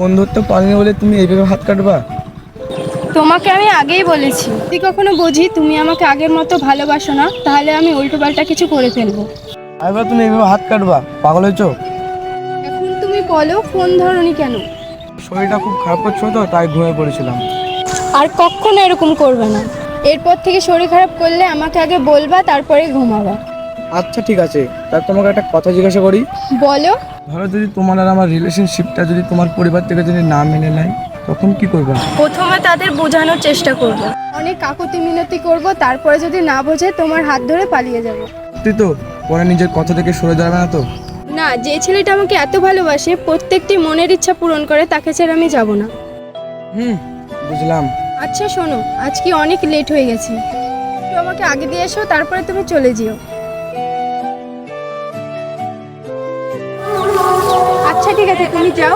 Phone ধরতে পারিনি বলে তুমি এইভাবে হাত কাটবা? তোমাকে আমি আগেই বলেছি। যদি কখনো বুঝি তুমি আমাকে আগের মতো ভালোবাসো না তাহলে আমি উল্টো পাল্টা কিছু করে ফেলব। এবার তুমি এইভাবে হাত কাটবা পাগল হয়েছো? এখন তুমি বলো ফোন ধরনি কেন? শরীরটা খুব খারাপ করছিল তো তাই ঘুমিয়ে পড়েছিলাম। আর কখনো এরকম করবে না। এরপর থেকে শরীর খারাপ করলে আমাকে আগে বলবা তারপরে ঘুমাবা। আচ্ছা ঠিক আছে। তার তোমাকে একটা কথা জিজ্ঞাসা করি। বলো। ধরো যদি তোমার আর আমার রিলেশনশিপটা যদি তোমার পরিবার থেকে যদি না মেনে নেয় তখন কি করবা? প্রথমে তাদের বোঝানোর চেষ্টা করব। অনেক কাকুতি মিনতি করব তারপরে যদি না বোঝে তোমার হাত ধরে পালিয়ে যাব। তুই তো? পরে নিজের কথা থেকে সরে দাঁড়াবে না তো? না যে ছেলেটা আমাকে এত ভালোবাসে প্রত্যেকটি মনের ইচ্ছা পূরণ করে তাকে ছেড়ে আমি যাব না। হুম বুঝলাম। আচ্ছা শোনো আজকে অনেক লেট হয়ে গেছে। একটু আমাকে আগে দিয়ে এসো তারপরে তুমি চলে যেও। আচ্ছা ঠিক আছে তুমি যাও।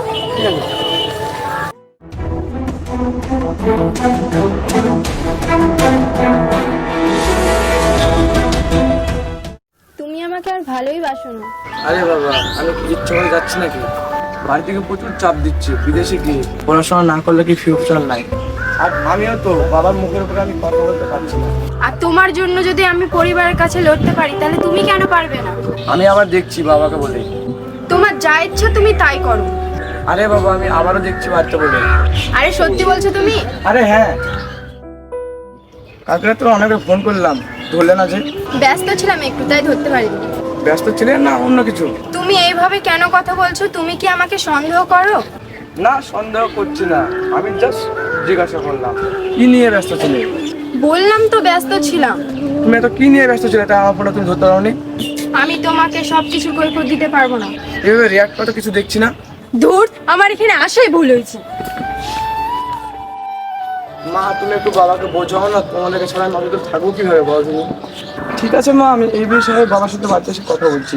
তুমি আমাকে আর ভালোই বাসো না। আরে বাবা আমি কি ইচ্ছে করে যাচ্ছি নাকি? বাড়ি থেকে প্রচুর চাপ দিচ্ছে বিদেশে গিয়ে। পড়াশোনা না করলে কি ফিউচার নাই? আর আমিও তো বাবার মুখের উপরে আমি কথা বলতে পারছি না। আর তোমার জন্য যদি আমি পরিবারের কাছে লড়তে পারি তাহলে তুমি কেন পারবে না? আমি আবার দেখছি বাবাকে বলে। তোমার যা ইচ্ছা তুমি তাই করো। আরে বাবা আমি আবারও দেখছি বাড়িতে বলে। আরে সত্যি বলছো তুমি? আরে হ্যাঁ। কালকে তো অনেক ফোন করলাম ধরলে না যে? ব্যস্ত ছিলাম একটু তাই ধরতে পারিনি। ব্যস্ত ছিলেন না অন্য কিছু? তুমি এইভাবে কেন কথা বলছো? তুমি কি আমাকে সন্দেহ করো? না সন্দেহ করছি না। আমি জাস্ট জিজ্ঞাসা করলাম কি নিয়ে ব্যস্ত ছিলে? বললাম তো ব্যস্ত ছিলাম। তুমি এত কি নিয়ে ব্যস্ত ছিলে? তা আমার ফোনটা তুমি ধরতে পারোনি? আমি তোমাকে সবকিছু কৈফত দিতে পারব না। এভাবে রিয়াক্ট করা কিছু দেখছি না। ধুর আমার এখানে আসাই ভুল হয়েছে। মা তুমি একটু বাবাকে বোঝাও না তোমাদেরকে ছাড়া আমি অন্তত থাকব কীভাবে বল তুমি? ঠিক আছে মা আমি এই বিষয়ে বাবার সাথে বাচ্চার সাথে কথা বলছি।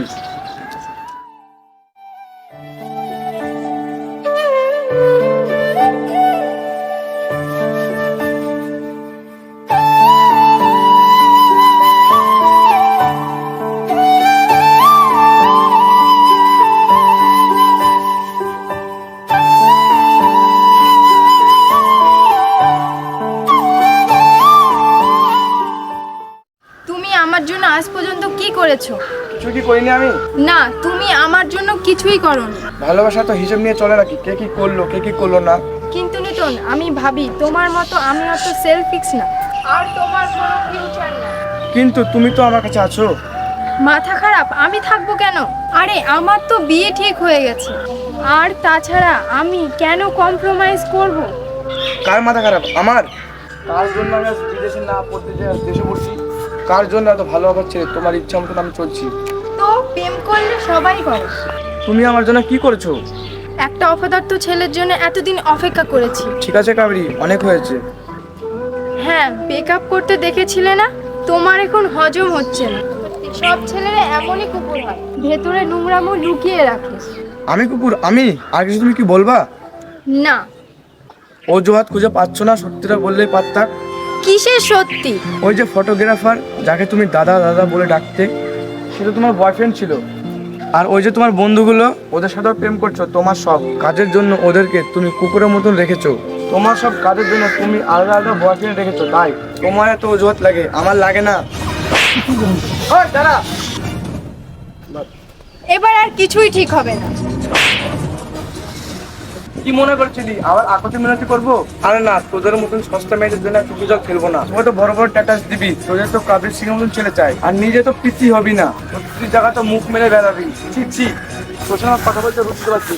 করেছ? কিছু কি করিনি আমি? না তুমি আমার জন্য কিছুই করোনি ভালোবাসা তো হিসেব নিয়ে চলে নাকি? কে কি করল কে কি করল না? কিন্তু নিতন আমি ভাবি তোমার মতো আমি অত সেলফিক্স না। আর তোমার কোনো ফিউচার না। কিন্তু তুমি তো আমার কাছে আছো। মাথা খারাপ আমি থাকব কেন? আরে আমার তো বিয়ে ঠিক হয়ে গেছে। আর তাছাড়া আমি কেন কম্প্রোমাইজ করব? কার মাথা খারাপ? আমার? কার জন্য আমি বিদেশে না পড়তে যাই দেশে পড়ছি? কার জন্য এত ভালো ছেড়ে তোমার ইচ্ছা মতন আমি চলছি। তো প্রেম করলে সবাই করে। তুমি আমার জন্য কি করেছ? একটা অপদার্থ ছেলের জন্য এতদিন অপেক্ষা করেছি। ঠিক আছে কাবরি অনেক হয়েছে। হ্যাঁ বেকআপ করতে দেখেছিলে না? তোমার এখন হজম হচ্ছে না। সব ছেলেরা এমনই কুকুর হয়। ভেতরে নোংরামো লুকিয়ে রাখে। আমি কুকুর? আমি? আর কিছু তুমি কি বলবা? না। অজুহাত খুঁজে পাচ্ছ না? সত্যিটা বললেই পারতাক কিসের সত্যি? ওই যে ফটোগ্রাফার যাকে তুমি দাদা দাদা বলে ডাকতে সেটা তোমার বয়ফ্রেন্ড ছিল। আর ওই যে তোমার বন্ধুগুলো ওদের সাথেও প্রেম করছ তোমার সব কাজের জন্য ওদেরকে তুমি কুকুরের মতন রেখেছো। তোমার সব কাজের জন্য তুমি আলাদা আলাদা বয়ফ্রেন্ড রেখেছো তাই তোমার এত অজুহাত লাগে আমার লাগে না। দাঁড়া। এবার আর কিছুই ঠিক হবে না। কি মনে করছিলি? আবার আকতি মিনতি করব? আরে না তোদের মতন সস্তা মেয়েদের জন্য একটু জল খেলব না। তোকে তো বড় বড় ট্যাটাস দিবি তোদের তো কাবির সিং মতন ছেলে চাই। আর নিজে তো পিসি হবি না। প্রতিটি জায়গা তো মুখ মেরে বেড়াবি। ঠিক ঠিক তোর সঙ্গে কথা বলতে বুঝতে পারছি